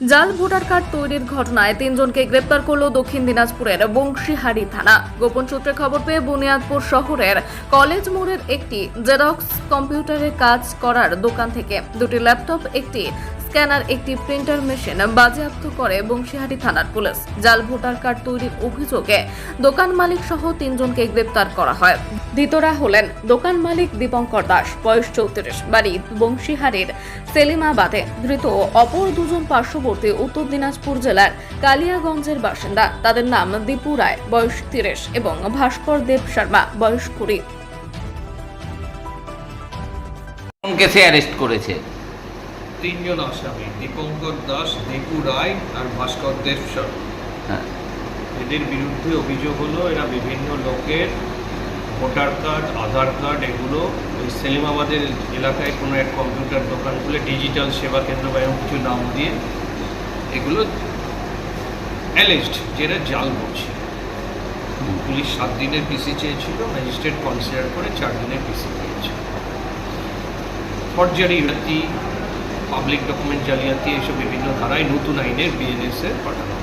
জাল voter card তৈরির ঘটনায় তিনজনকে গ্রেপ্তার করল দক্ষিণ দিনাজপুরের বংশীহারি থানা। গোপন সূত্রে খবর পেয়ে বুনিয়াদপুর শহরের কলেজ মোড়ের একটি জেরক্স কম্পিউটারে কাজ করার দোকান থেকে দুটি ল্যাপটপ, একটি স্ক্যানার একটি প্রিন্টার মেশিন বাজেয়াপ্ত করে বংশীহারি থানার পুলিশ। জাল ভোটার কার্ড তৈরির অভিযোগে দোকান মালিক সহ তিনজনকে গ্রেপ্তার করা হয়। ধৃতরা হলেন দোকান মালিক দীপঙ্কর দাস, বয়স চৌত্রিশ, বাড়ি বংশীহারির সেলিমাবাদে। ধৃত অপর দুজন পার্শ্ববর্তী উত্তর দিনাজপুর জেলার কালিয়াগঞ্জের বাসিন্দা। তাদের নাম দীপু রায়, বয়স তিরিশ, এবং ভাস্কর দেব শর্মা, বয়স কুড়ি। কেসে অ্যারেস্ট করেছে? তিনজন আসামি দীপঙ্কর দাস দীপু রায় আর ভাস্কর দেব শর্মা হ্যাঁ। এদের বিরুদ্ধে অভিযোগ হলো এরা বিভিন্ন লোকের ভোটার কার্ড আধার কার্ড এগুলো ওই সেলিমাবাদের এলাকায় কোনো এক কম্পিউটার দোকান খুলে ডিজিটাল সেবা কেন্দ্র বা এরকম কিছু নাম দিয়ে এগুলো অ্যালেজড যেটা জাল করছে। পুলিশ সাত দিনের পিসি চেয়েছিল ম্যাজিস্ট্রেট কনসিডার করে চার দিনের পিসি পেয়েছে। ফর্জারি জালিয়াতি পাবলিক ডকুমেন্ট জালিয়াতি এসব বিভিন্ন ধারায় নতুন আইনের বিএনএসে পাঠানো